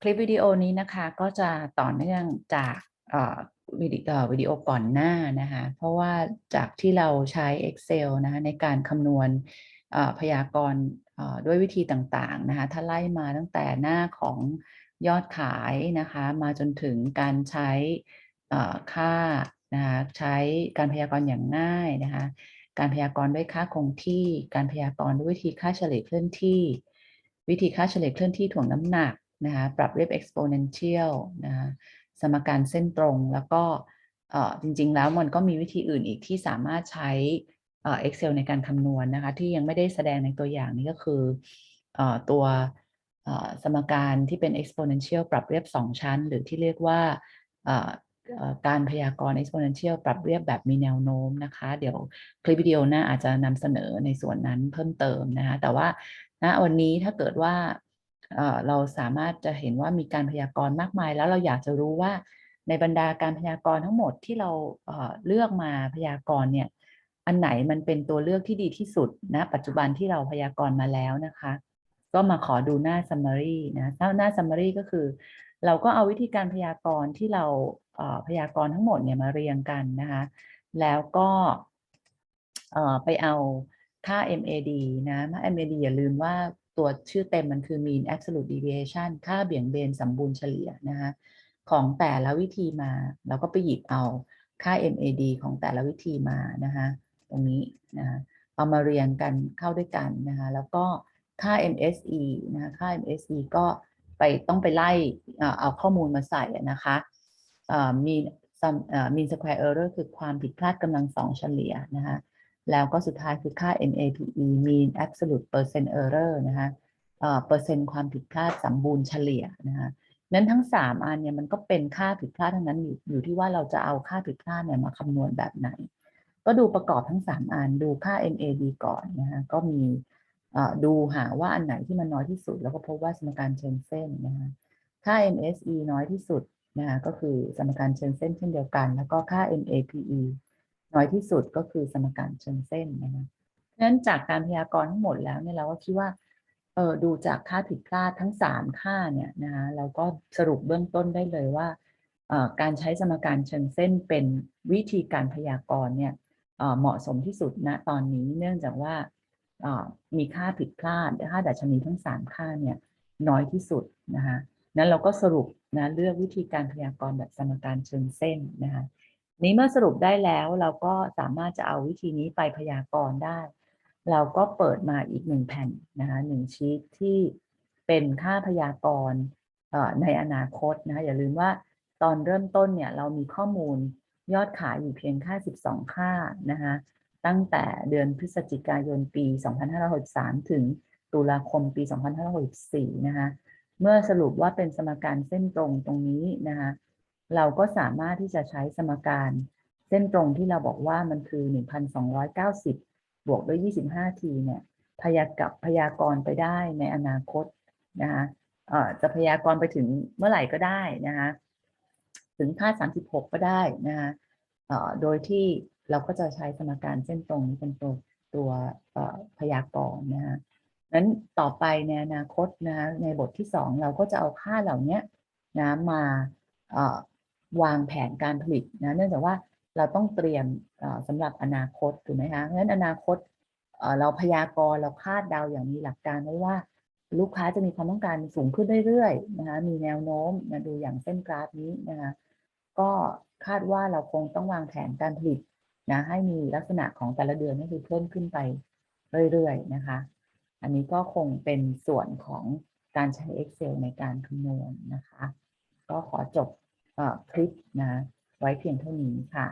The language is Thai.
คลิปวิดีโอนี้นะคะก็จะต่อเนื่องจากวิดีโอวิดีโอก่อนหน้านะคะเพราะว่าจากที่เราใช้ Excel นะคะในการคำนวณพยากรณ์ด้วยวิธีต่างๆนะคะถ้าไล่มาตั้งแต่หน้าของยอดขายนะคะมาจนถึงการใช้ค่านะคะใช้การพยากรณ์อย่างง่ายนะคะการพยากรณ์ด้วยค่าคงที่ การพยากรณ์ด้วยวิธีค่าเฉลี่ยเคลื่อนที่ วิธีค่าเฉลี่ยเคลื่อนที่ถ่วงน้ำหนัก นะคะปรับเรียบ exponential นะคะสมการเส้นตรงแล้วก็เอ่อจริง ๆ แล้วมันก็มีวิธีอื่นอีกที่สามารถใช้เอ่อ Excel ในการคำนวณนะคะ ที่ยังไม่ได้แสดงในตัวอย่างนี้ก็คือเอ่อตัวเอ่อสมการที่เป็น exponential ปรับเรียบ 2 ชั้น หรือที่เรียกว่าเอ่อการพยากรณ์ exponential ปรับเรียบแบบมีแนวโน้มนะคะ เดี๋ยวคลิปวิดีโอหน้าอาจจะนำเสนอในส่วนนั้นเพิ่มเติมนะคะ แต่ว่าณวันนี้ถ้าเกิดว่า เราสามารถจะเห็นว่ามีการพยากรณ์มากมาย แล้วเราอยากจะรู้ว่าในบรรดาการพยากรณ์ทั้งหมดที่เราเลือกมาพยากรณ์เนี่ยอันไหนมันเป็นตัวเลือกที่ดีที่สุดนะปัจจุบันที่เราพยากรณ์มาแล้วนะคะ ก็มาขอดูหน้า summary นะหน้าหน้า summary ก็คือ เราก็เอาวิธีการพยากรณ์ที่เราพยากรณ์ทั้งหมดเนี่ยมาเรียงกันนะคะ แล้วก็ไปเอาค่า MAD นะ MAD อย่าลืมว่า ตัวชื่อเต็มมันคือ mean absolute deviation ค่าเบี่ยงเบนสมบูรณ์เฉลี่ยนะคะของแต่ละวิธีมา เราก็ไปหยิบเอาค่า MAD ของแต่ละวิธีมานะคะตรงนี้นะคะเอามาเรียงกันเข้าด้วยกันนะคะแล้วก็ค่า MSE นะคะค่า MSE ก็ไปต้องไปไล่เอาข้อมูลมาใส่นะคะเอ่อมี sum- เออ mean square error คือความผิดพลาดกำลังสองเฉลี่ยนะคะ แล้วก็สุดท้ายคือค่า MAPE mean absolute percent error นะคะเอ่อเปอร์เซ็นต์ความผิดพลาดสมบูรณ์เฉลี่ยนะคะนั้นทั้ง 3 อันเนี่ยมันก็เป็นค่าผิดพลาดทั้งนั้นอยู่อยู่ที่ว่าเราจะเอาค่าผิดพลาดเนี่ยมาคำนวณแบบไหน ก็ดูประกอบทั้ง 3 อันดูค่า MAD ก่อนนะคะก็มีเอ่อดูหาว่าอันไหนที่มันน้อยที่สุด แล้วก็พบว่าสมการเชนเซ่นนะคะค่า MSE น้อยที่สุดนะคะก็คือสมการเชนเซ่นเช่นเดียวกัน แล้วก็ค่า MAPE น้อยที่สุดก็คือสมการเชนเซ่นนะคะเพราะฉะนั้นจากการพยากรณ์ทั้งหมดแล้วเนี่ยเราก็คิดว่าเออดูจากค่าผิดพลาดทั้ง 3 ค่าเนี่ยนะคะเราก็สรุปเบื้องต้นได้เลยว่าการใช้สมการเชิงเส้นเป็นวิธีการพยากรณ์เนี่ยเหมาะสมที่สุดณตอนนี้เนื่องจากว่ามีค่าผิดพลาดค่าดัชนีทั้ง 3 ค่าเนี่ยน้อยที่สุดนะคะนั้นเราก็สรุปนะเลือกวิธีการพยากรณ์แบบสมการเชิงเส้นนะคะ นี้เมื่อสรุปได้แล้วเราก็สามารถจะเอาวิธีนี้ไปพยากรณ์ได้ เราก็เปิดมาอีกหนึ่งแผ่นนะคะหนึ่งชีตที่เป็นค่าพยากรณ์ในอนาคตนะคะอย่าลืมว่าตอนเริ่มต้นเนี่ยเรามีข้อมูลยอดขายอยู่เพียงแค่12 ค่านะคะตั้งแต่เดือนพฤศจิกายนปี 2563 ถึงตุลาคมปี 2564 นะคะ เมื่อสรุปว่าเป็นสมการเส้นตรงตรงนี้นะคะ เราก็สามารถที่จะใช้สมการ เส้นตรงที่เราบอกว่ามันคือ 1,290 บวกด้วย 25 ทีเนี่ยพยากับพยากรณ์ไปได้ในอนาคตนะคะเอ่อจะพยากรณ์ไปถึงเมื่อไหร่ก็ได้นะคะถึงค่า 36 ก็ได้นะคะเอ่อโดยที่เราก็จะใช้สมการเส้นตรงนี้เป็นตัวตัวเอ่อพยากรณ์นะคะนั้นต่อไปในอนาคตนะคะในบทที่ 2 เราก็จะเอาค่าเหล่านี้นะมาเอ่อ วางแผนการผลิตนะเนื่องจากว่าเราต้องเตรียมเอ่อสำหรับอนาคตถูกไหมคะเพราะฉะนั้นอนาคตเราพยากรณ์เราคาดเดาอย่างมีหลักการไว้ว่า ลูกค้าจะมีความต้องการสูงขึ้นเรื่อยๆนะคะมีแนวโน้มนะดูอย่างเส้นกราฟนี้นะคะก็คาดว่าเราคงต้องวางแผนการผลิตนะให้มีลักษณะของแต่ละเดือนก็คือเพิ่มขึ้นไปเรื่อยๆนะคะ อันนี้ก็คงเป็นส่วนของการใช้ Excel ในการคำนวณนะคะ ก็ขอจบ คลิปนะไว้เพียงเท่านี้ค่ะ